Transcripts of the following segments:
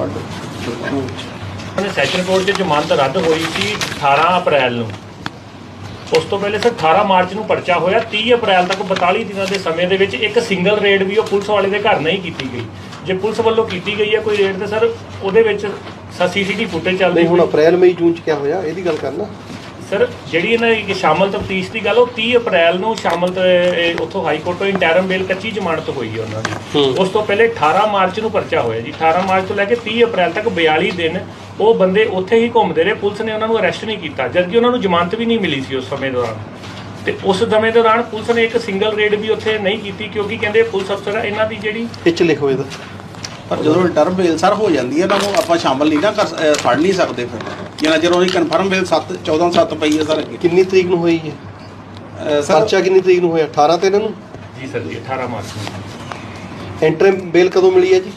ਉਹਨੇ session court 'ਚ ਜ਼ਮਾਨਤ ਰੱਦ ਹੋਈ ਸੀ 18 ਅਪ੍ਰੈਲ ਨੂੰ। ਉਸ ਤੋਂ ਪਹਿਲੇ ਸਰ 18 ਮਾਰਚ ਨੂੰ ਪਰਚਾ ਹੋਇਆ। 30 ਅਪ੍ਰੈਲ ਤੱਕ 42 ਦਿਨਾਂ ਦੇ ਸਮੇਂ ਦੇ ਵਿੱਚ ਇੱਕ ਸਿੰਗਲ ਰੇਡ ਵੀ ਉਹ ਪੁਲਿਸ ਵਾਲੇ ਦੇ ਘਰ ਨਹੀਂ ਕੀਤੀ ਗਈ। ਜੇ ਪੁਲਿਸ ਵੱਲੋਂ ਕੀਤੀ ਗਈ ਹੈ ਕੋਈ ਰੇਡ ਤੇ ਸਰ ਉਹਦੇ ਵਿੱਚ ਸੀਸੀਟੀਵੀ ਫੁਟੇਜ ਚੱਲਦੀ ਨਹੀਂ ਹੁਣ। ਅਪ੍ਰੈਲ ਮਈ ਜੂਨ ਚ ਕਿਆ ਹੋਇਆ? ਇਹਦੀ ਗੱਲ ਕਰਨਾ। ਸਰ ਜਿਹੜੀ ਇਹਨਾਂ ਦੀ ਸ਼ਾਮਲ ਤਫਤੀਸ਼ ਦੀ ਗੱਲ ਉਹ 30 ਅਪ੍ਰੈਲ ਨੂੰ ਸ਼ਾਮਲ ਉੱਥੋਂ ਹਾਈ ਕੋਰਟ ਤੋਂ ਇੰਟਰਮ ਬੇਲ ਕੱਚੀ ਜ਼ਮਾਨਤ ਹੋਈ ਹੈ ਉਹਨਾਂ ਦੀ। ਉਸ ਤੋਂ ਪਹਿਲੇ 18 ਮਾਰਚ ਨੂੰ ਪਰਚਾ ਹੋਇਆ ਜੀ। 18 ਮਾਰਚ ਤੋਂ ਲੈ ਕੇ 30 ਅਪ੍ਰੈਲ ਤੱਕ 42 ਦਿਨ ਉਹ ਬੰਦੇ ਉੱਥੇ ਹੀ ਘੁੰਮਦੇ ਰਹੇ। ਪੁਲਿਸ ਨੇ ਉਹਨਾਂ ਨੂੰ ਅਰੈਸਟ ਨਹੀਂ ਕੀਤਾ ਜਦਕਿ ਉਹਨਾਂ ਨੂੰ ਜ਼ਮਾਨਤ ਵੀ ਨਹੀਂ ਮਿਲੀ ਸੀ ਉਸ ਸਮੇਂ ਦੌਰਾਨ। ਤੇ ਉਸ ਸਮੇਂ ਦੌਰਾਨ ਪੁਲਿਸ ਨੇ ਇੱਕ ਸਿੰਗਲ ਰੇਡ ਵੀ ਉੱਥੇ ਨਹੀਂ ਕੀਤੀ ਕਿਉਂਕਿ ਕਹਿੰਦੇ ਪੁਲਿਸ ਅਫਸਰ ਇਹਨਾਂ ਦੀ ਜਿਹੜੀ ਚ ਲਿਖੋ ਇਹਦਾ ਪਰ ਜਦੋਂ ਰਿਟਰਨ ਬੇਲ ਸਰ ਹੋ ਜਾਂਦੀ ਹੈ ਨਾ ਉਹ ਆਪਾਂ ਸ਼ਾਮਲ ਨਹੀਂ ਨਾ ਕਰ ਫੜ ਨਹੀਂ ਸਕਦੇ ਫਿਰ। ਜਿੰਨਾ ਚਿਰ ਉਹਦੀ ਕਨਫਰਮ ਬੇਲ 7 14 7 ਪਈ ਹੈ ਸਰ ਅੱਗੇ ਕਿੰਨੀ ਤਰੀਕ ਨੂੰ ਹੋਈ ਹੈ ਸਰ ਪਰਚਾ ਕਿੰਨੀ ਤਰੀਕ ਨੂੰ ਹੋਇਆ? 18 ਤੇ ਇਹਨਾਂ ਨੂੰ? ਜੀ ਸਰ ਜੀ 18 ਮਾਰਚ ਨੂੰ। ਐਂਟਰਮ ਬੇਲ ਕਦੋਂ ਮਿਲੀ ਹੈ ਜੀ?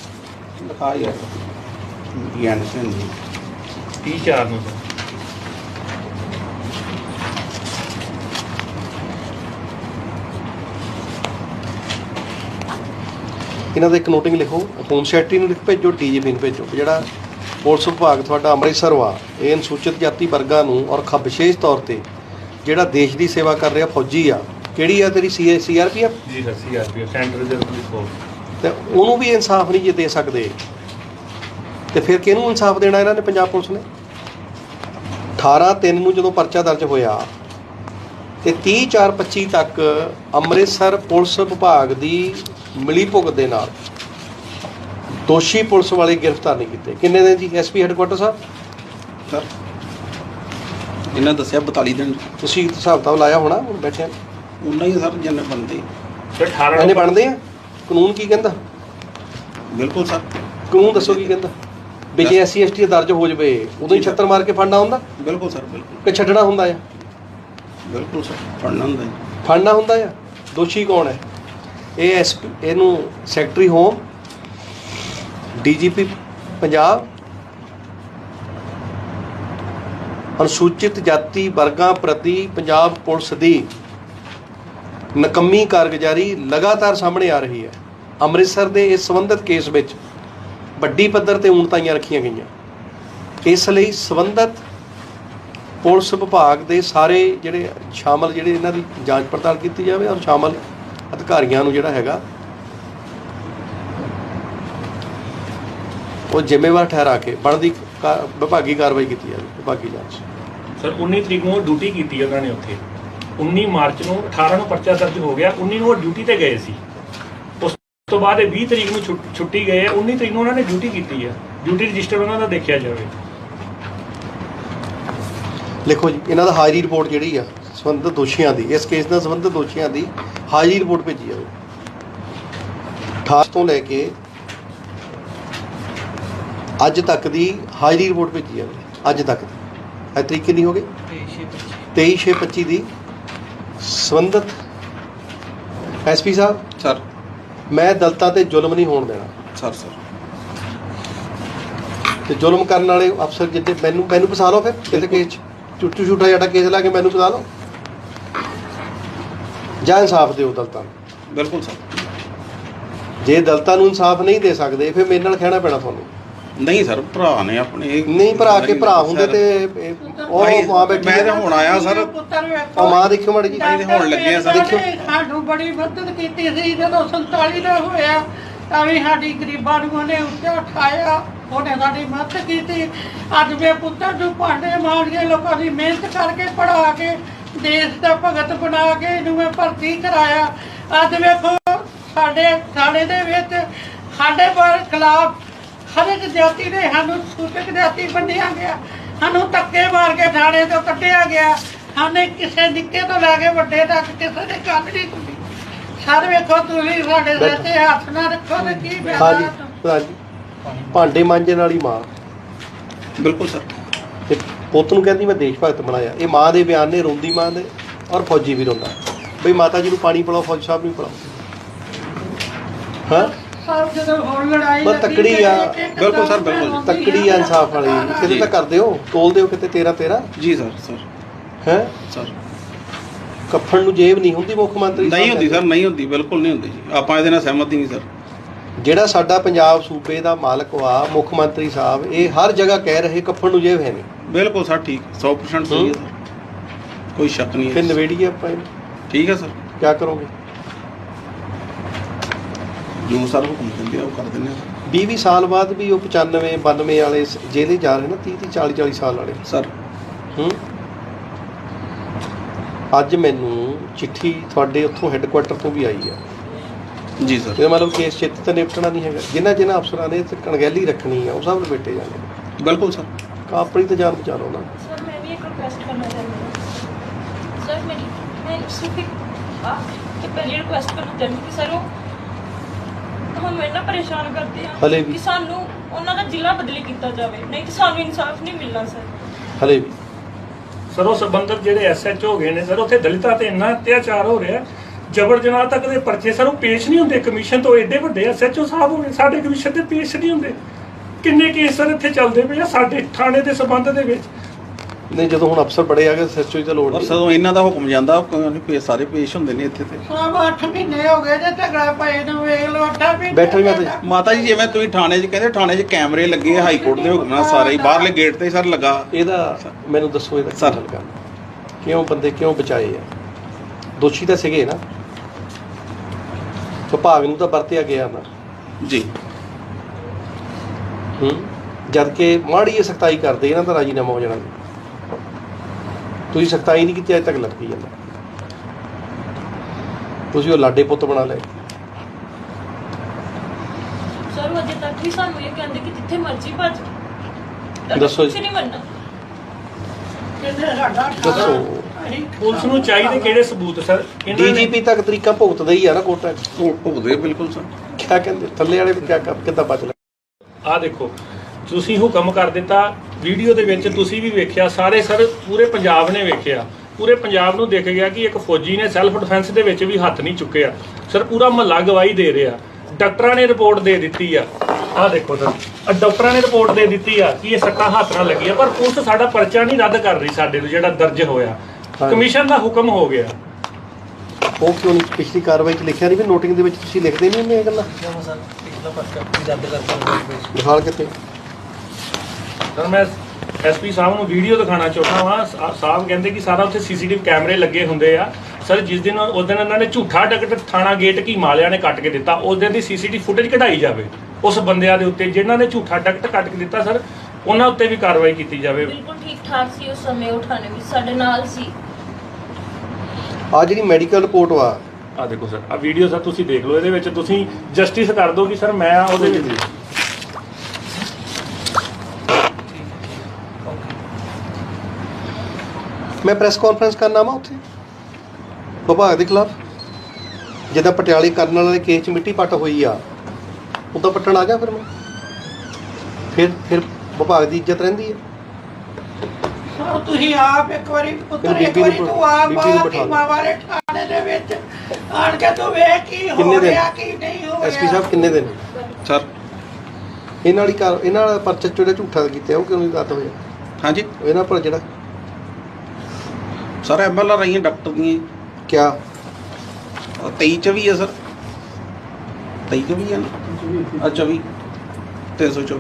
ਲਿਖਾ ਯਾਰ ਗਿਆਨ ਸਿੰਘ ਜੀ 30 ਚਾਰ ਨੂੰ। ਇਹਨਾਂ ਦਾ ਇੱਕ ਨੋਟਿੰਗ ਲਿਖੋ ਹੋਮ ਸੈਕਟਰੀ ਨੂੰ ਲਿਖ ਭੇਜੋ ਡੀਜੀਪੀ ਨੂੰ ਭੇਜੋ ਜਿਹੜਾ ਪੁਲਿਸ ਵਿਭਾਗ ਤੁਹਾਡਾ ਅੰਮ੍ਰਿਤਸਰ ਵਾ ਇਹ ਅਨੁਸੂਚਿਤ ਜਾਤੀ ਵਰਗਾਂ ਨੂੰ ਔਰ ਖ ਵਿਸ਼ੇਸ਼ ਤੌਰ ਤੇ ਜਿਹੜਾ ਦੇਸ਼ ਦੀ ਸੇਵਾ ਕਰ ਰਿਹਾ ਫੌਜੀ ਆ ਕਿਹੜੀ ਆ ਤੇਰੀ ਸੀ ਸੀਆਰਪੀਐਫ ਜੀ sir CRPF centre reserve police force ਤੇ ਉਹਨੂੰ ਵੀ ਇਨਸਾਫ ਨਹੀਂ ਜੇ ਦੇ ਸਕਦੇ। ਤੇ ਫਿਰ ਕਿਹਨੂੰ ਇਨਸਾਫ ਦੇਣਾ ਇਹਨਾਂ ਨੇ ਪੰਜਾਬ ਪੁਲਿਸ ਨੇ? 18 3 ਨੂੰ ਜਦੋਂ ਪਰਚਾ ਦਰਜ ਹੋਇਆ ਤੇ 30 4 25 ਤੱਕ ਅੰਮ੍ਰਿਤਸਰ ਪੁਲਿਸ ਵਿਭਾਗ ਦੀ ਮਿਲੀ ਭੁਗਤ ਦੇ ਨਾਲ। ਦੋਸ਼ੀ ਪੁਲਿਸ ਵਾਲੇ ਗ੍ਰਿਫਤਾਰ ਨਹੀਂ ਕੀਤੇ। ਕਿੰਨੇ ਦਿਨ ਜੀ ਐਸਪੀ ਹੈੱਡਕੁਆਟਰ ਸਾਹਿਬ ਸਰ ਇਹਨਾਂ ਦੱਸਿਆ 42 ਦਿਨ। ਤੁਸੀਂ ਹਿਸਾਬ ਤਾਂ ਲਾਇਆ ਹੋਣਾ ਹੁਣ ਬੈਠੇ ਆ। ਉਹਨਾਂ ਹੀ ਸਰ ਜਿੰਨੇ ਬੰਦੇ ਸਰ 18 ਇਹਨੇ ਬਣਦੇ ਆ? ਕਾਨੂੰਨ ਕੀ ਕਹਿੰਦਾ? ਬਿਲਕੁਲ ਸਰ। ਕਾਨੂੰਨ ਦੱਸੋ ਕੀ ਕਹਿੰਦਾ? ਵੀ ਜੇ ਐਸਸੀ ਐਸਟੀ ਦਰਜ ਹੋ ਜਵੇ ਉਦੋਂ ਹੀ ਛੱਤਰ ਮਾਰ ਕੇ ਫੜਨਾ ਹੁੰਦਾ? ਬਿਲਕੁਲ ਸਰ ਬਿਲਕੁਲ। ਕਿ ਛੱਡਣਾ ਹੁੰਦਾ ਆ? ਬਿਲਕੁਲ ਸਰ ਪੜਨਾ ਹੁੰਦਾ ਫੜਨਾ ਹੁੰਦਾ ਆ? ਦੋਸ਼ੀ ਕੌਣ ਹੈ? ਇਹ ਐਸਪੀ ਇਹਨੂੰ ਸੈਕਟਰੀ ਹੋਮ, ਡੀਜੀਪੀ ਪੰਜਾਬ, ਅਨੁਸੂਚਿਤ ਜਾਤੀ ਵਰਗਾਂ ਪ੍ਰਤੀ ਪੰਜਾਬ ਪੁਲਿਸ ਦੀ ਨਕੰਮੀ ਕਾਰਗੁਜ਼ਾਰੀ ਲਗਾਤਾਰ ਸਾਹਮਣੇ ਆ ਰਹੀ ਹੈ। ਅੰਮ੍ਰਿਤਸਰ ਦੇ ਇਸ ਸੰਬੰਧਿਤ ਕੇਸ ਵਿੱਚ ਵੱਡੀ ਪੱਧਰ ਤੇ ਉਣਤਾਈਆਂ ਰੱਖੀਆਂ ਗਈਆਂ। ਇਸ ਲਈ ਸੰਬੰਧਿਤ ਪੁਲਿਸ ਵਿਭਾਗ ਦੇ ਸਾਰੇ ਜਿਹੜੇ ਸ਼ਾਮਲ, ਜਿਹੜੇ ਇਹਨਾਂ ਦੀ ਜਾਂਚ ਪੜਤਾਲ ਕੀਤੀ ਜਾਵੇ ਔਰ ਸ਼ਾਮਲ ਅਧਿਕਾਰੀਆਂ ਨੂੰ ਜਿਹੜਾ ਹੈਗਾ ਉਹ ਜ਼ਿੰਮੇਵਾਰ ਠਹਿਰਾ ਕੇ ਬਣਦੀ ਵਿਭਾਗੀ ਕਾਰਵਾਈ ਕੀਤੀ ਜਾਵੇ ਵਿਭਾਗੀ ਜਾਂਚ। ਸਰ 19 ਤਰੀਕ ਨੂੰ ਡਿਊਟੀ ਕੀਤੀ ਉਹਨਾਂ ਨੇ ਉੱਥੇ। 19 ਮਾਰਚ ਨੂੰ 18 ਨੂੰ ਪਰਚਾ ਦਰਜ ਹੋ ਗਿਆ 19 ਨੂੰ ਉਹ ਡਿਊਟੀ ਤੇ ਗਏ ਸੀ। ਉਸ ਤੋਂ ਬਾਅਦ ਇਹ 20 ਤਰੀਕ ਨੂੰ ਛੁੱਟ- ਗਏ ਆ 19 ਤਰੀਕ ਨੂੰ ਉਹਨਾਂ ਨੇ ਡਿਊਟੀ ਕੀਤੀ ਹੈ ਡਿਊਟੀ ਰਜਿਸਟਰ ਉਹਨਾਂ ਦਾ ਦੇਖਿਆ ਜਾਵੇ। ਲਿਖੋ ਜੀ ਇਹਨਾਂ ਦਾ ਹਾਜ਼ਰੀ ਰਿਪੋਰਟ ਜਿਹੜੀ ਆ ਸੰਬੰਧਿਤ ਦੋਸ਼ੀਆਂ ਦੀ ਇਸ ਕੇਸ ਨਾਲ ਸੰਬੰਧਿਤ ਦੋਸ਼ੀਆਂ ਦੀ ਹਾਜ਼ਰੀ ਰਿਪੋਰਟ ਭੇਜੀ ਜਾਵੇ। 18 ਤੋਂ ਲੈ ਕੇ ਅੱਜ ਤੱਕ ਦੀ ਹਾਜ਼ਰੀ ਰਿਪੋਰਟ ਭੇਜੀ ਜਾਵੇ ਅੱਜ ਤੱਕ ਦੀ। ਇਹ ਤਰੀਕ ਕਿੰਨੀ ਹੋ ਗਈ? 23 ਛੇ 25 ਦੀ। ਸੰਬੰਧਿਤ ਐਸਪੀ ਸਾਹਿਬ? ਸਰ। ਮੈਂ ਦਲਤਾਂ ਤੇ ਜ਼ੁਲਮ ਨਹੀਂ ਹੋਣ ਦੇਣਾ। Sir sir. ਤੇ ਜ਼ੁਲਮ ਕਰਨ ਵਾਲੇ ਅਫਸਰ ਜਿੱਤੇ ਮੈਨੂੰ ਮੈਨੂੰ ਫਸਾ ਲਓ ਫਿਰ ਕਿਸੇ ਕੇਸ 'ਚ ਚੁੱਟੂ ਛੂਟਾ ਜਿਹੜਾ ਕੇਸ ਲਾ ਕੇ ਮੈਨੂੰ ਫਸਾ ਲਓ। ਜਾਂ ਇਨਸਾਫ ਦਿਓ ਦਲਤਾਂ ਨੂੰ। ਬਿਲਕੁਲ ਸਰ। ਜੇ ਦਲਤਾਂ ਨੂੰ ਇਨਸਾਫ ਨਹੀਂ ਦੇ ਸਕਦੇ ਫਿਰ ਮੇਰੇ ਨਾਲ ਖਹਿਣਾ ਪੈਣਾ ਤੁਹਾਨੂੰ। ਨਹੀਂ ਸਰ ਭਰਾ ਨੇ ਆਪਣੇ ਨਹੀਂ ਭਰਾ ਕੇ ਭਰਾ ਹੁੰਦੇ ਤੇ ਇਹ- ਉਹ ਮਾਂ ਬੈਠੀ ਮੈਂ ਤਾਂ ਹੁਣ ਆਇਆ ਸਰ। ਉਹ ਮਾਂ ਦੇਖਿਓ ਮਾੜੀ ਜੀ ਦੇ ਹੋਣ ਲੱਗੇ ਆ ਸਰ। ਦੇਖਿਓ। ਸਾਨੂੰ ਬੜੀ ਮਦਦ ਕੀਤੀ ਸੀ। ਜਦੋਂ 47 ਦਾ ਹੋਇਆ ਤਾਂ ਵੀ ਸਾਡੀ ਗਰੀਬਾਂ ਨੂੰ ਉਹਨੇ ਉੱਤੇ ਉਠਾਇਆ। ਉਹਨੇ ਸਾਡੀ ਮਦਦ ਕੀਤੀ। ਅੱਜ ਮੇਰੇ ਪੁੱਤਰ ਨੂੰ ਭਾਂਡੇ ਮਾਰ ਕੇ ਲੋਕਾਂ ਦੀ ਮਿਹਨਤ ਕਰਕੇ ਪੜਾ ਕੇ ਦੇਸ਼ ਦਾ ਭਗਤ ਬਣਾ ਕੇ ਇਹਨੂੰ ਮੈਂ ਭਰਤੀ ਕਰਾਇਆ। ਅੱਜ ਵੇਖੋ ਸਾਡੇ ਥਾਣੇ ਦੇ ਵਿੱਚ ਸਾਡੇ ਪਰ ਖਿਲਾਫ ਹਰ ਇੱਕ ਜਾਤੀ ਦੇ ਸਾਨੂੰ ਸੂਚਕ ਜਾਤੀ ਬੰਨਿਆ ਗਿਆ। ਸਾਨੂੰ ਧੱਕੇ ਮਾਰ ਕੇ ਥਾਣੇ ਤੋਂ ਕੱਢਿਆ ਗਿਆ। ਸਾਨੇ ਕਿਸੇ ਨਿੱਕੇ ਤੋਂ ਲੈ ਕੇ ਵੱਡੇ ਤੱਕ ਕਿਸੇ ਦੇ ਗੱਲ ਨਹੀਂ ਸੁਣੀ ਸਰ ਵੇਖੋ ਤੁਸੀਂ ਸਾਡੇ ਸਿਰ ਤੇ ਹੱਥ ਨਾ ਰੱਖੋ ਤੇ ਕੀ ਜੀ ਭਾਂਡੇ ਮਾਂਜਣ ਵਾਲੀ ਮਾਂ। ਬਿਲਕੁਲ ਸਰ। ਤੇ ਪੁੱਤ ਨੂੰ ਕਹਿੰਦੀ ਮੈਂ ਦੇਸ਼ ਭਗਤ ਬਣਾਇਆ। ਇਹ ਮਾਂ ਦੇ ਬਿਆਨ ਨੇ ਰੋਂਦੀ ਮਾਂ ਦੇ ਔਰ ਫੌਜੀ ਵੀ ਰੋਂਦਾ। ਬਈ ਮਾਤਾ ਜੀ ਨੂੰ ਪਾਣੀ ਪਿਲਾਓ ਫੌਜੀ ਸਾਹਿਬ ਨੂੰ ਪਿਲਾਓ। ਹਾਂ? ਸਰ ਜਦੋਂ ਹੁਣ ਲੜਾਈ ਬਸ ਲੱਗੀ ਤੱਕੜੀ ਆ। ਬਿਲਕੁਲ ਸਰ, ਬਿਲਕੁਲ। ਤੱਕੜੀ ਆ ਇਨਸਾਫ ਵਾਲੀ। ਕਿਤੇ ਤਾਂ ਕਰ ਦਿਓ ਤੋਲ ਦਿਓ ਕਿਤੇ 13 13 ਜੀ ਸਰ ਸਰ। ਹੈ? ਸਰ। ਕੱਫਣ ਨੂੰ ਜੇਬ ਨਹੀਂ ਹੁੰਦੀ ਮੁੱਖ ਮੰਤਰੀ ਨਹੀਂ ਹੁੰਦੀ ਸਰ ਨਹੀਂ ਹੁੰਦੀ ਬਿਲਕੁਲ ਨਹੀਂ ਹੁੰਦੀ। ਜੀ ਆਪਾਂ ਇਹਦੇ ਨਾਲ ਸਹਿਮਤ ਹੀ ਨਹੀਂ ਸਰ। ਜਿਹੜਾ ਸਾਡਾ ਪੰਜਾਬ ਸੂਬੇ ਦਾ ਮਾਲਕ ਵਾ ਮੁੱਖ ਮੰਤਰੀ ਸਾਹਿਬ ਇਹ ਹਰ ਜਗ੍ਹਾ ਕਹਿ ਰਹੇ ਕੱਫਣ ਨੂੰ ਜੇਬ ਹੈ ਨਹੀਂ। ਬਿਲਕੁਲ ਸਰ ਠੀਕ। 100% ਸਹੀ ਹੈ ਸਰ। ਕੋਈ ਸ਼ੱਕ ਨਹੀਂ ਫਿਰ ਹੈ ਨਵੇੜੀਏ ਆਪਾਂ ਇਹਨੂੰ। ਠੀਕ ਹੈ ਸਰ। ਕੀ ਕਰੋਗੇ? ਜੋ ਸਰ ਹੁਕਮ ਦਿੰਦੇ ਆ ਉਹ ਕਰ ਦਿੰਦੇ ਆ। 20 20 ਸਾਲ ਬਾਅਦ ਵੀ ਉਹ 95 92 ਵਾਲੇ ਸ- ਜੇਲੇ ਜਾ ਰਹੇ ਨਾ 30 30 40 40 ਸਾਲ ਵਾਲੇ। ਸਰ। ਹੂੰ। ਅੱਜ ਮੈਨੂੰ ਚਿੱਠੀ ਤੁਹਾਡੇ ਉੱਥੋਂ ਹੈੱਡਕੁਆਟਰ ਤੋਂ ਵੀ ਆਈ ਆ ਜੀ ਸਰ ਇਹਦਾ ਮਤਲਬ ਕੇਸ ਚਿੱਤ ਤੇ ਨਿਪਟਣਾ ਨਹੀਂ ਹੈਗਾ ਜਿਨ੍ਹਾਂ ਜਿਨ੍ਹਾਂ ਅਫਸਰਾਂ ਨੇ ਤੇ ਕਣਗੈਲੀ ਰੱਖਣੀ ਆ ਉਹ ਸਭ ਲਪੇਟੇ ਜਾਣੇ ਬਿਲਕੁਲ ਸਰ ਆਪਣੀ ਤਾਂ ਜਾਨ ਬਚਾ ਲਓ ਨਾ सर मैं भी एक रिक्वेस्ट करना चाहती हूँ सर मेरी मैं सिर्फ एक आपके पहले रिक्वेस्ट करना ਚਾਹੁੰਦੀ ਕਿ ਸਰ ਉਹ ਹੁਣ ਮੈਨੂੰ ਨਾ ਪਰੇਸ਼ਾਨ ਕਰਦੇ ਆ ਹਲੇ ਵੀ? ਕਿ ਸਾਨੂੰ ਉਹਨਾਂ ਦਾ ਜ਼ਿਲ੍ਹਾ ਬਦਲੀ ਕੀਤਾ ਜਾਵੇ ਨਹੀਂ ਤਾਂ ਸਾਨੂੰ ਇਨਸਾਫ ਨਹੀਂ ਮਿਲਣਾ ਸਰ ਹਲੇ ਵੀ ਸਰ ਉਹ ਸੰਬੰਧਤ ਜਿਹੜੇ ਐਸਐਚਓ ਗਏ ਨੇ ਸਰ ਉੱਥੇ ਦਲਿਤਾਂ ਤੇ ਇੰਨਾ ਅਤਿਆਚਾਰ ਹੋ ਰਿਹਾ ਜਬਰ ਜਨਾਹ ਤੱਕ ਦੇ ਪਰਚੇ ਸਰ ਉਹ ਪੇਸ਼ ਨਹੀਂ ਹੁੰਦੇ ਕਮਿਸ਼ਨ ਤੋਂ ਐਡੇ ਵੱਡੇ ਐਸਐਚਓ ਸਾਹਿਬ ਹੋਣੇ ਸਾਡੇ ਕਮਿਸ਼ਨ ਤੇ ਪੇਸ਼ ਨਹੀਂ ਹੁੰਦੇ। ਕਿੰਨੇ ਕੇਸ ਸਰ ਇੱਥੇ ਚੱਲਦੇ ਪਏ ਆ ਸਾਡੇ ਥਾਣੇ ਦੇ ਸੰਬੰਧ ਦੇ ਵਿੱਚ? ਨਹੀਂ ਜਦੋਂ ਹੁਣ ਅਫਸਰ ਬੜੇ ਆ ਗਏ ਸੱਚੋ ਹੀ ਤਾਂ ਲੋੜ ਔਰ ਨਹੀਂ। ਜਦੋਂ ਇਹਨਾਂ ਦਾ ਹੁਕਮ ਜਾਂਦਾ ਉਹ ਕਹਿੰਦੇ ਪੇ ਸਾਰੇ ਪੇਸ਼ ਹੁੰਦੇ ਨੇ ਇੱਥੇ ਤੇ। ਸਭ 8 ਮਹੀਨੇ ਹੋ ਗਏ ਜੇ ਝਗੜਾ ਪਏ ਨੂੰ ਵੇਖ ਲਓ 8 ਮਹੀਨੇ ਬੈਠਣਗੇ ਤੇ- ਮਾਤਾ ਜੀ ਜਿਵੇਂ ਤੁਸੀਂ ਥਾਣੇ 'ਚ ਕਹਿੰਦੇ ਥਾਣੇ 'ਚ ਕੈਮਰੇ ਲੱਗੇ ਆ, ਹਾਈ ਕੋਰਟ ਦੇ ਹੁਕਮ ਨਾਲ ਸਾਰੇ ਹੀ ਬਾਹਰਲੇ ਗੇਟ ਤੇ ਸਰ ਲੱਗਾ। ਇਹਦਾ ਮੈਨੂੰ ਦੱਸੋ ਇਹਦਾ ਸਰ। ਹੱਲ ਕਰਨਾ? ਕਿਉਂ ਬੰਦੇ ਕਿਉਂ ਬਚਾਏ ਆ? ਦੋਸ਼ੀ ਤਾਂ ਸੀਗੇ ਨਾ। ਵਿਭਾਗ ਨੂੰ ਤਾਂ ਵਰਤਿਆ ਗਿਆ ਨਾ ਜੀ। ਹੂੰ? ਜਦ ਕਿ ਮਾੜੀ ਇਹ ਸਖਤਾਈ ਕਰਦੇ ਇਹਨਾਂ ਦਾ ਰਾਜੀਨਾਮਾ ਹੋ ਜਾਣਾ ਤੁਸੀਂ ਸਖਤਾਈ ਨਹੀਂ ਕੀਤੀ ਅਜੇ ਤੱਕ ਲਟਕੀ ਜਾਂਦਾ ਤੁਸੀਂ ਉਹ ਲਾਡੇ ਪੁੱਤ ਬਣਾ ਲਏ। ਸਰ ਉਹ ਅਜੇ ਤੱਕ ਵੀ ਸਾਨੂੰ ਇਹ ਕਹਿੰਦੇ ਕਿ ਜਿੱਥੇ ਮਰਜ਼ੀ ਭੱਜ। ਦੱਸੋ ਜੀ। ਕੁਛ ਨਹੀਂ ਮੰਨਣਾ। ਕਿੰਨੇ ਸਾਡਾ ਦੱਸੋ। ਪੁਲਿਸ ਨੂੰ ਚਾਹੀਦੇ ਕਿਹੜੇ ਸਬੂਤ ਸਰ? ਨੇ? ਡੀਜੀਪੀ ਤੱਕ ਤਰੀਕਾ ਭੁਗਤਦਾ ਹੀ ਆ ਨਾ ਕੋਰਟਾਂ 'ਚ। ਉਹ ਭੁਗਦੇ ਬਿਲਕੁਲ ਸਰ। ਕਿਆ ਕਹਿੰਦੇ? ਥੱਲੇ ਵਾਲੇ ਵੀ ਕਿਆ ਕਿੱਦਾਂ ਬਚ ਲੈ ਆ ਦੇਖੋ ਤੁਸੀਂ ਹੁਕਮ ਕਰ ਦਿੱਤਾ ਵੀਡੀਓ ਦੇ ਵਿੱਚ ਤੁਸੀਂ ਵੀ ਵੇਖਿਆ ਸਾਰੇ ਸਰ ਪੂਰੇ ਪੰਜਾਬ ਨੇ ਵੇਖਿਆ। ਪੂਰੇ ਪੰਜਾਬ ਨੂੰ ਦਿਖ ਗਿਆ ਕਿ ਇੱਕ ਫੌਜੀ ਨੇ ਸੈਲਫ ਡਿਫੈਂਸ ਦੇ ਵਿੱਚ ਵੀ ਹੱਥ ਨਹੀਂ ਚੁੱਕਿਆ। ਸਰ ਪੂਰਾ ਮਹੱਲਾ ਗਵਾਹੀ ਦੇ ਰਿਹਾ। ਡਾਕਟਰਾਂ ਨੇ ਰਿਪੋਰਟ ਦੇ ਦਿੱਤੀ ਆ। ਆ ਦੇਖੋ ਸਰ ਡਾਕਟਰਾਂ ਨੇ ਰਿਪੋਰਟ ਦੇ ਦਿੱਤੀ ਆ ਕਿ ਇਹ ਸੱਟਾਂ ਹੱਥ ਨਾਲ ਲੱਗੀਆਂ ਪਰ ਪੁਲਿਸ ਸਾਡਾ ਪਰਚਾ ਨਹੀਂ ਰੱਦ ਕਰ ਰਹੀ ਸਾਡੇ ਤੋਂ ਜਿਹੜਾ ਦਰਜ ਹੋਇਆ। ਹਾਂਜੀ। ਕਮਿਸ਼ਨ ਦਾ ਹੁਕਮ ਹੋ ਗਿਆ। ਉਹ ਕਿਉਂ ਨਹੀਂ? ਪਿਛਲੀ ਕਾਰਵਾਈ 'ਚ ਲਿਖਿਆ ਨਹੀਂ ਵੀ ਨੋਟਿੰਗ ਦੇ ਵਿੱਚ ਤੁਸੀਂ ਲਿਖਦੇ ਨਹੀਂ ਹੁੰਦੇ ਇਹ ਗੱਲਾਂ ਦਿਖਾਲ ਕਿਤੇ ਸਰ ਮੈਂ ਐਸਪੀ ਸਾਹਿਬ ਨੂੰ ਵੀਡੀਓ ਦਿਖਾਣਾ ਚਾਹੁੰਦਾ ਵਾਂ। ਸਾ- ਸਾਹਿਬ ਕਹਿੰਦੇ ਕਿ ਸਾਰਾ ਉੱਥੇ ਸੀਸੀਟੀਵੀ ਕੈਮਰੇ ਲੱਗੇ ਹੁੰਦੇ ਆ। ਸਰ ਜਿਸ ਦਿਨ ਉਸ ਦਿਨ ਇਹਨਾਂ ਨੇ ਝੂਠਾ ਟਿਕਟ ਥਾਣਾ ਗੇਟ ਕੀ ਮਾਲਿਆ ਨੇ ਕੱਟ ਕੇ ਦਿੱਤਾ ਉਸ ਦਿਨ ਦੀ ਸੀਸੀਟੀਵੀ ਫੁਟੇਜ ਕਢਾਈ ਜਾਵੇ। ਉਸ ਬੰਦਿਆਂ ਦੇ ਉੱਤੇ ਜਿਨ੍ਹਾਂ ਨੇ ਝੂਠਾ ਟਿਕਟ ਕੱਟ ਕੇ ਦਿੱਤਾ ਸਰ ਉਹਨਾਂ ਉੱਤੇ ਵੀ ਕਾਰਵਾਈ ਕੀਤੀ ਜਾਵੇ। ਬਿਲਕੁਲ ਠੀਕ ਠਾਕ ਸੀ ਉਸ ਸਮੇਂ ਉਠਾਣੇ ਵਿੱਚ ਸਾਡੇ ਨਾਲ ਸੀ। ਆ ਜਿਹੜੀ ਮੈਡੀਕਲ ਰਿਪੋਰਟ ਵਾ। ਆ ਦੇਖੋ ਸਰ ਆ ਵੀਡੀਓ ਸਰ ਤੁਸੀਂ ਦੇਖ ਲਓ ਇਹਦੇ ਵਿੱਚ ਤੁਸੀਂ ਜਸਟਿਸ ਕਰ ਦਿਓ ਕਿ ਸਰ ਮੈਂ ਉਹਦੇ ਵਿੱਚ। ਮੈਂ ਪ੍ਰੈਸ ਕਾਨਫਰੰਸ ਕਰਨਾ ਵਾ ਉੱਥੇ ਵਿਭਾਗ ਦੇ ਖਿਲਾਫ। ਜਿੱਦਾਂ ਪਟਿਆਲੇ ਕਰਨ ਵਾਲੇ ਕੇਸ 'ਚ ਮਿੱਟੀ ਪੱਟ ਹੋਈ ਆ ਉਦਾਂ ਪੱਟਣ ਆ ਗਿਆ ਫਿਰ ਮੈਂ। ਫਿਰ ਫਿਰ ਵਿਭਾਗ ਦੀ ਇੱਜ਼ਤ ਰਹਿੰਦੀ ਹੈ ਸਰ ਤੁਸੀਂ ਆਪ ਇੱਕ ਵਾਰੀ ਪੁੱਤਰ ਇੱਕ ਵਾਰੀ ਤੂੰ ਆਪ ਬੀਬੀ ਨੂੰ ਆ ਬਿਠਾ ਕਿ ਲਓ। ਵਾਲੇ ਥਾਣੇ ਦੇ ਵਿੱਚ ਆਣ ਕੇ ਤੂੰ ਵੇਖ ਕੀ ਹੋ? ਰਿਹਾ ਕੀ ਨਹੀਂ ਹੋ ਰਿਹਾ। ਐਸਪੀ ਸਾਹਿਬ ਕਿੰਨੇ ਦਿਨ? ਸਰ। ਇਹਨਾਂ ਵਾਲੀ ਕਾਰ ਇਹਨਾਂ ਵਾਲਾ ਪਰਚਾ ਜਿਹੜਾ ਝੂਠਾ ਕੀਤਾ ਉਹ ਕਿਉਂ ਨਹੀਂ ਰੱਦ ਹੋਇਆ? ਹਾਂਜੀ। ਇਹਨਾਂ ਪਰ ਜਿਹੜਾ? ਸਰ ਐਮਐਲਆਰ ਰਹੀਆਂ ਡਾਕਟਰ ਦੀਆਂ। ਕਿਆ? ਅਹ 23 ਚ ਵੀ ਹੈ ਸਰ 23 ਚ ਵੀ ਹੈ ਨਾ ਅੱਛਾ ਵੀ 324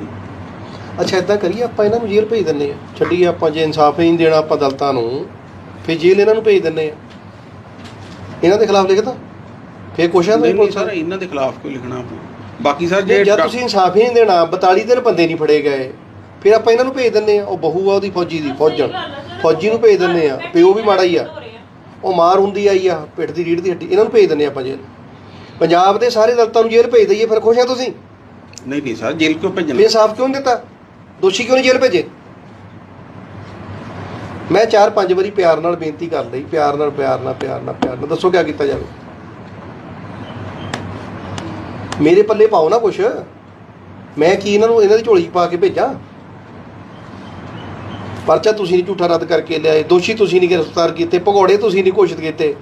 ਅੱਛਾ ਇਦਾਂ ਕਰੀਏ ਆਪਾਂ ਇਹਨਾਂ ਨੂੰ ਜੇਲ੍ਹ ਭੇਜ ਦਿੰਨੇ ਆ ਛੱਡੀਏ ਆਪਾਂ ਜੇ ਇਨਸਾਫ ਹੀ ਨਹੀਂ ਦੇਣਾ ਆਪਾਂ ਦਲਤਾਂ ਨੂੰ ਫਿਰ ਜੇਲ੍ਹ ਇਹਨਾਂ ਨੂੰ ਭੇਜ ਦਿੰਨੇ ਆ ਇਹਨਾਂ ਦੇ ਖਿਲਾਫ ਲਿਖਦਾ ਫਿਰ ਕੁਛ ਨਹੀਂ ਨਹੀਂ ਸਰ ਇਹਨਾਂ ਦੇ ਖਿਲਾਫ ਕਿਉਂ ਲਿਖਣਾ ਆਪਾਂ? ਬਾਕੀ ਸਰ ਜੇ ਤੁਸੀਂ ਇਨਸਾਫ ਹੀ ਨਹੀਂ ਦੇਣਾ 42 ਦਿਨ ਬੰਦੇ ਨਹੀਂ ਫੜੇ ਗਏ ਫਿਰ ਆਪਾਂ ਇਹਨਾਂ ਨੂੰ ਭੇਜ ਦਿੰਨੇ ਆ ਉਹ ਬਹੂ ਆ ਉਹਦੀ ਫੌਜੀ ਦੀ ਫੌਜਣ। ਫੌਜੀ ਨੂੰ ਭੇਜ ਦਿੰਨੇ ਆ ਪਿਓ ਵੀ ਮਾੜਾ ਹੀ ਆ। ਉਹ ਮਾਰ ਹੁੰਦੀ ਆਈ ਆ ਪਿੱਠ ਦੀ ਰੀੜ ਦੀ ਹੱਡੀ ਇਹਨਾਂ ਨੂੰ ਭੇਜ ਦਿੰਨੇ ਆਪਾਂ ਜੇਲ੍ਹ। ਪੰਜਾਬ ਦੇ ਸਾਰੇ ਦਲਤਾਂ ਨੂੰ ਜੇਲ੍ਹ ਭੇਜ ਦਈਏ ਫਿਰ ਖੁਸ਼ ਆ ਤੁਸੀਂ? ਨਹੀਂ ਨਹੀਂ ਸਰ ਜੇਲ੍ਹ ਕਿਉਂ ਭੇਜਣਾ? ਫਿਰ ਇਨਸਾਫ ਕਿਉਂ ਦਿੱਤਾ? ਦੋਸ਼ੀ ਕਿਉਂ ਨਹੀਂ ਜੇਲ੍ਹ ਭੇਜੇ? ਮੈਂ ਚਾਰ ਪੰਜ ਵਾਰੀ ਪਿਆਰ ਨਾਲ ਬੇਨਤੀ ਕਰ ਲਈ, ਪਿਆਰ ਨਾਲ ਪਿਆਰ ਨਾਲ ਪਿਆਰ ਨਾਲ ਪਿਆਰ ਨਾਲ। ਦੱਸੋ ਕਿਆ ਕੀਤਾ ਜਾਵੇ? ਮੇਰੇ ਪੱਲੇ ਪਾਓ ਨਾ ਕੁਛ। ਮੈਂ ਕੀ ਇਹਨਾਂ ਨੂੰ, ਇਹਨਾਂ ਦੀ ਝੋਲੀ ਪਾ ਕੇ ਭੇਜਾਂ? ਪਰਚਾ ਤੁਸੀਂ ਨਹੀਂ ਝੂਠਾ ਰੱਦ ਕਰਕੇ ਲਿਆਏ, ਦੋਸ਼ੀ ਤੁਸੀਂ ਨਹੀਂ ਗ੍ਰਿਫਤਾਰ ਕੀਤੇ, ਭਗੌੜੇ ਤੁਸੀਂ ਨਹੀਂ ਘੋਸ਼ਿਤ ਕੀਤੇ।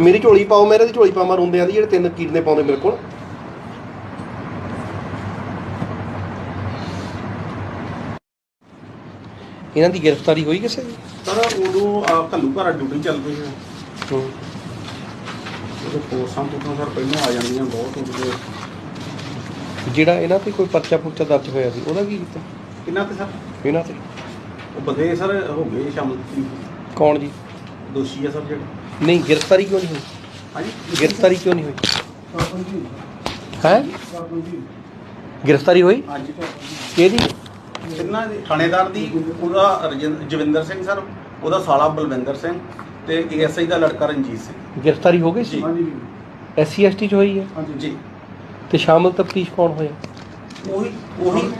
ਮੇਰੀ ਝੋਲੀ ਪਾਓ ਮੇਰੇ ਦੀ ਝੋਲੀ ਪਾਵਾਂ ਰੋਂਦਿਆਂ ਦੀ, ਜਿਹੜੇ ਤਿੰਨ ਕੀਰਨੇ ਪਾਉਂਦੇ ਮੇਰੇ ਕੋਲ। ਇਹਨਾਂ ਦੀ ਗ੍ਰਿਫਤਾਰੀ ਹੋਈ ਕਿਸੇ ਦੀ? ਸਰ ਉਦੋਂ ਆਹ ਘੱਲੂ ਘਰ ਡਿਊਟੀ ਚੱਲ ਪਈ ਹੈ ਹੂੰ। ਉਦੋਂ ਫੋਰਸਾਂ ਤੋਂ ਸਰ ਪਹਿਲਾਂ ਆ ਜਾਂਦੀਆਂ ਬਹੁਤ ਉਹਦੇ ਜਿਹੜਾ ਇਹਨਾਂ ਤੇ ਕੋਈ ਪਰਚਾ ਪੁਰਚਾ ਦਰਜ ਹੋਇਆ ਸੀ ਉਹਦਾ ਕੀ ਕੀਤਾ? ਕਿੰਨਾ ਤੇ ਸਰ। ਇਹਨਾਂ ਤੇ? ਉਹ ਬੰਦੇ ਸਰ ਹੋ ਗਏ ਸ਼ਾਮਲ। ਕੌਣ ਜੀ? ਦੋਸ਼ੀ ਆ ਸਰ ਜਿਹੜੇ। ਨਹੀਂ ਗ੍ਰਿਫਤਾਰੀ ਕਿਉਂ ਨਹੀਂ ਹੋਈ? ਹਾਂਜੀ? ਗ੍ਰਿਫਤਾਰੀ ਕਿਉਂ ਨਹੀਂ ਹੋਈ? ਹੈ? ਗ੍ਰਿਫਤਾਰੀ ਹੋਈ? ਹਾਂਜੀ ਕਿਹਦੀ? ਕਿੰਨਾ ਦੀ ਥਾਣੇਦਾਰ ਦੀ ਉਹਦਾ ਰਜਿੰ- ਜਵਿੰਦਰ ਸਿੰਘ ਸਰ ਉਹਦਾ ਸਾਲਾ ਬਲਵਿੰਦਰ ਸਿੰਘ ਤੇ ਏਐਸਆਈ ਦਾ ਲੜਕਾ ਰਣਜੀਤ ਸਿੰਘ। ਗ੍ਰਿਫਤਾਰੀ ਹੋ ਗਈ ਸੀ? ਐਸਸੀ ਐਸਟੀ ਚ ਹੋਈ ਹੈ? ਜੀ। ਤੇ ਸ਼ਾਮਲ ਤਫਤੀਸ਼ ਕੌਣ ਹੋਇਆ? ਉਹੀ ਉਹੀ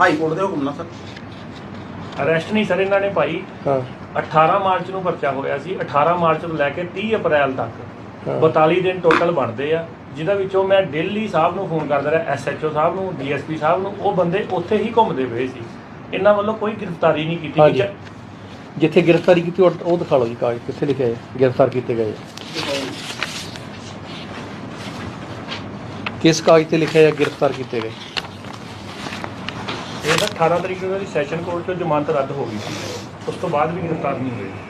ਹਾਈ ਕੋਰਟ ਦੇ ਹੁਕਮ ਨਾਲ ਸਰ। ਅਰੈਸਟ ਨਹੀਂ ਸਰ ਇਹਨਾਂ ਨੇ ਭਾਈ। ਹਾਂ। 18 ਮਾਰਚ ਨੂੰ ਪਰਚਾ ਹੋਇਆ ਸੀ। 18 ਮਾਰਚ ਤੋਂ ਲੈ ਕੇ 30 ਅਪ੍ਰੈਲ ਤੱਕ। 42 ਦਿਨ ਟੋਟਲ ਬਣਦੇ ਆ ਜਿਹਦਾ ਵਿੱਚੋਂ ਮੈਂ ਦਿੱਲੀ ਸਾਹਿਬ ਨੂੰ ਫੋਨ ਕਰਦਾ ਰਿਹਾ ਐਸਐਚਓ ਸਾਹਿਬ ਨੂੰ ਡੀਐਸਪੀ ਸਾਹਿਬ ਨੂੰ ਉਹ ਬੰਦੇ ਉੱਥੇ ਹੀ ਘੁੰਮਦੇ ਪਏ ਸੀ। ਇਹਨਾਂ ਵੱਲੋਂ ਕੋਈ ਗ੍ਰਿਫਤਾਰੀ ਨਹੀਂ ਕੀਤੀ। ਗਈ। ਜਿੱਥੇ ਗ੍ਰਿਫਤਾਰੀ ਕੀਤੀ ਉਹ ਉਹ ਦਿਖਾ ਲਓ ਜੀ ਕਾਗਜ਼ ਕਿੱਥੇ ਲਿਖਿਆ ਹੈ ਗ੍ਰਿਫਤਾਰ ਕੀਤੇ ਗਏ। ਕਿਸ ਕਾਗਜ਼ ਤੇ ਲਿਖਿਆ ਹੈ ਗ੍ਰਿਫਤਾਰ ਕੀਤੇ ਗਏ? ਇਹ ਤਾਂ 18 ਤਰੀਕ ਨੂੰ ਸੈਸ਼ਨ ਕੋਰਟ ਤੋਂ ਜ਼ਮਾਨਤ ਰੱਦ ਹੋ ਗਈ ਸੀ। ਉਸ ਤੋਂ ਬਾਅਦ ਵੀ ਗ੍ਰਿਫਤਾਰ ਨਹੀਂ ਹੋਏ।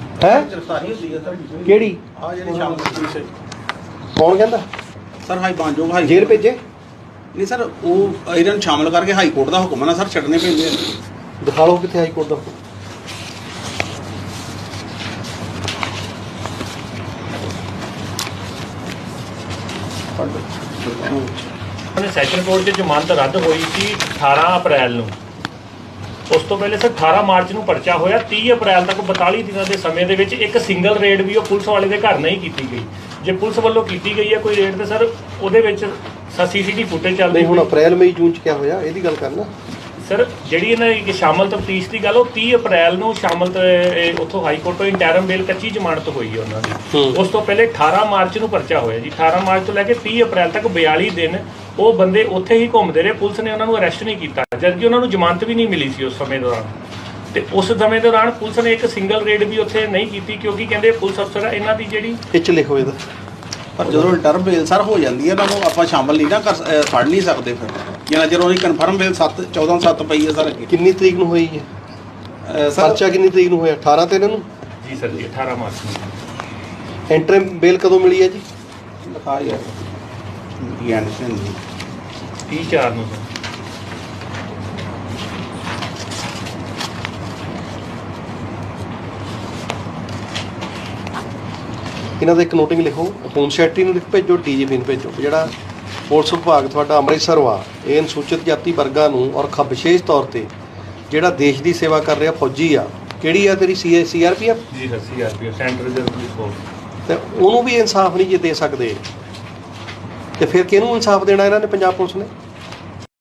ਹੈ? ਗ੍ਰਿਫਤਾਰੀ ਹੁੰਦੀ ਹੈ ਸਰ ਕਿਹੜੀ? ਆ ਜਿਹੜੀ ਸ਼ਾਮਲ ਕੀਤੀ ਕੌਣ ਕਹਿੰਦਾ? ਸਰ ਹਾਈ ਬਾਂਜੋ ਹਾਈ ਜੇਲ੍ਹ ਭੇਜੇ? ਨਹੀਂ ਸਰ ਉਹ ਇਹਨਾਂ ਨੂੰ ਸ਼ਾਮਲ ਕਰਕੇ ਹਾਈ ਕੋਰਟ ਦਾ ਹੁਕਮ ਹੈ ਨਾ ਸਰ ਛੱਡਨੇ ਪੈਂਦੇ ਆ। ਦਿਖਾ ਲਓ ਕਿੱਥੇ ਹਾਈ ਕੋਰਟ ਦਾ ਸੈਸ਼ਨ ਕੋਰਟ 'ਚ ਜ਼ਮਾਨਤ ਰੱਦ ਹੋਈ ਸੀ 18 ਅਪ੍ਰੈਲ ਨੂੰ। ਉਸ ਤੋਂ ਪਹਿਲੇ ਸਰ 18 ਮਾਰਚ ਨੂੰ ਪਰਚਾ ਹੋਇਆ। 30 ਅਪ੍ਰੈਲ ਤੱਕ 42 ਦਿਨਾਂ ਦੇ ਸਮੇਂ ਦੇ ਵਿੱਚ ਇੱਕ ਸਿੰਗਲ ਰੇਡ ਵੀ ਉਹ ਪੁਲਿਸ ਵਾਲੇ ਦੇ ਘਰ ਨਹੀਂ ਕੀਤੀ ਗਈ। ਜੇ ਪੁਲਿਸ ਵੱਲੋਂ ਕੀਤੀ ਗਈ ਹੈ ਕੋਈ ਰੇਡ ਤੇ ਸਰ ਉਹਦੇ ਵਿੱਚ ਸੀਸੀਟੀਵੀ ਫੁਟੇਜ ਚੱਲਦੀ ਨਹੀਂ ਹੁਣ। ਅਪ੍ਰੈਲ ਮਈ ਜੂਨ ਚ ਕਿਆ ਹੋਇਆ? ਇਹਦੀ ਗੱਲ ਕਰਨਾ। ਸਰ ਜਿਹੜੀ ਇਹਨਾਂ ਦੀ ਸ਼ਾਮਲ ਤਫਤੀਸ਼ ਦੀ ਗੱਲ ਉਹ 30 ਅਪ੍ਰੈਲ ਨੂੰ ਸ਼ਾਮਲ ਉੱਥੋਂ ਹਾਈ ਕੋਰਟ ਤੋਂ ਇੰਟਰਮ ਬੇਲ ਕੱਚੀ ਜ਼ਮਾਨਤ ਹੋਈ ਹੈ ਉਹਨਾਂ ਦੀ। ਉਸ ਤੋਂ ਪਹਿਲੇ 18 ਮਾਰਚ ਨੂੰ ਪਰਚਾ ਹੋਇਆ ਜੀ। 18 ਮਾਰਚ ਤੋਂ ਲੈ ਕੇ 30 ਅਪ੍ਰੈਲ ਤੱਕ 42 ਦਿਨ ਉਹ ਬੰਦੇ ਉੱਥੇ ਹੀ ਘੁੰਮਦੇ ਰਹੇ ਪੁਲਿਸ ਨੇ ਉਹਨਾਂ ਨੂੰ ਅਰੈਸਟ ਨਹੀਂ ਕੀਤਾ। ਜਦਕਿ ਉਹਨਾਂ ਨੂੰ ਜ਼ਮਾਨਤ ਵੀ ਨਹੀਂ ਮਿਲੀ ਸੀ ਉਸ ਸਮੇਂ ਦੌਰਾਨ। ਤੇ ਉਸ ਸਮੇਂ ਦੌਰਾਨ ਪੁਲਿਸ ਨੇ ਇੱਕ ਸਿੰਗਲ ਰੇਡ ਵੀ ਉੱਥੇ ਨਹੀਂ ਕੀਤੀ ਕਿਉਂਕਿ ਕਹਿੰਦੇ ਪੁਲਿਸ ਅਫਸਰ ਆ, ਇਹਨਾਂ ਦੀ ਜਿਹੜੀ ਚ ਲਿਖੋ ਇਹਦਾ ਪਰ ਜਦੋਂ ਰਿਟਰਨ ਬੇਲ ਸਰ ਹੋ ਜਾਂਦੀ ਹੈ ਤਾਂ ਉਹ ਆਪਾਂ ਸ਼ਾਮਲ ਨਹੀਂ ਨਾ ਕਰ ਫੜ ਨਹੀਂ ਸਕਦੇ ਫਿਰ। ਜਿੰਨਾ ਚਿਰ ਉਹਦੀ ਕਨਫਰਮ ਬੇਲ 7 14 7 ਪਈ ਹੈ ਸਰ ਅੱਗੇ। ਕਿੰਨੀ ਤਰੀਕ ਨੂੰ ਹੋਈ ਹੈ? ਪਰਚਾ ਕਿੰਨੀ ਤਰੀਕ ਨੂੰ ਹੋਇਆ? 18 ਤੇ ਇਹਨਾਂ ਨੂੰ? ਜੀ ਸਰ ਜੀ 18 ਮਾਰਚ ਨੂੰ। ਐਂਟਰਮ ਬੇਲ ਕਦੋਂ ਮਿਲੀ ਹੈ ਜੀ? ਲਿਖਾ ਯਾਰ ਗਿਆਨ ਸਿੰਘ 30 4 ਨੂੰ ਇਹਨਾਂ ਦਾ ਇੱਕ ਨੋਟਿੰਗ ਲਿਖੋ ਹੋਮ ਸੈਕਟਰੀ ਨੂੰ ਲਿਖ ਭੇਜੋ ਡੀਜੀਪੀ ਨੂੰ ਭੇਜੋ। ਜਿਹੜਾ ਪੁਲਿਸ ਵਿਭਾਗ ਤੁਹਾਡਾ ਅੰਮ੍ਰਿਤਸਰ ਵਾ ਇਹ ਅਨੁਸੂਚਿਤ ਜਾਤੀ ਵਰਗਾਂ ਨੂੰ ਔਰ ਖ ਵਿਸ਼ੇਸ਼ ਤੌਰ ਤੇ ਜਿਹੜਾ ਦੇਸ਼ ਦੀ ਸੇਵਾ ਕਰ ਰਿਹਾ ਫੌਜੀ ਆ ਕਿਹੜੀ ਆ ਤੇਰੀ ਸੀ ਸੀਆਰਪੀਐਫ ਜੀ sir CRPF centre reserve police force ਤੇ ਉਹਨੂੰ ਵੀ ਇਨਸਾਫ ਨਹੀਂ ਜੇ ਦੇ ਸਕਦੇ। ਤੇ ਫਿਰ ਕਿਹਨੂੰ ਇਨਸਾਫ ਦੇਣਾ ਇਹਨਾਂ ਨੇ ਪੰਜਾਬ ਪੁਲਿਸ ਨੇ?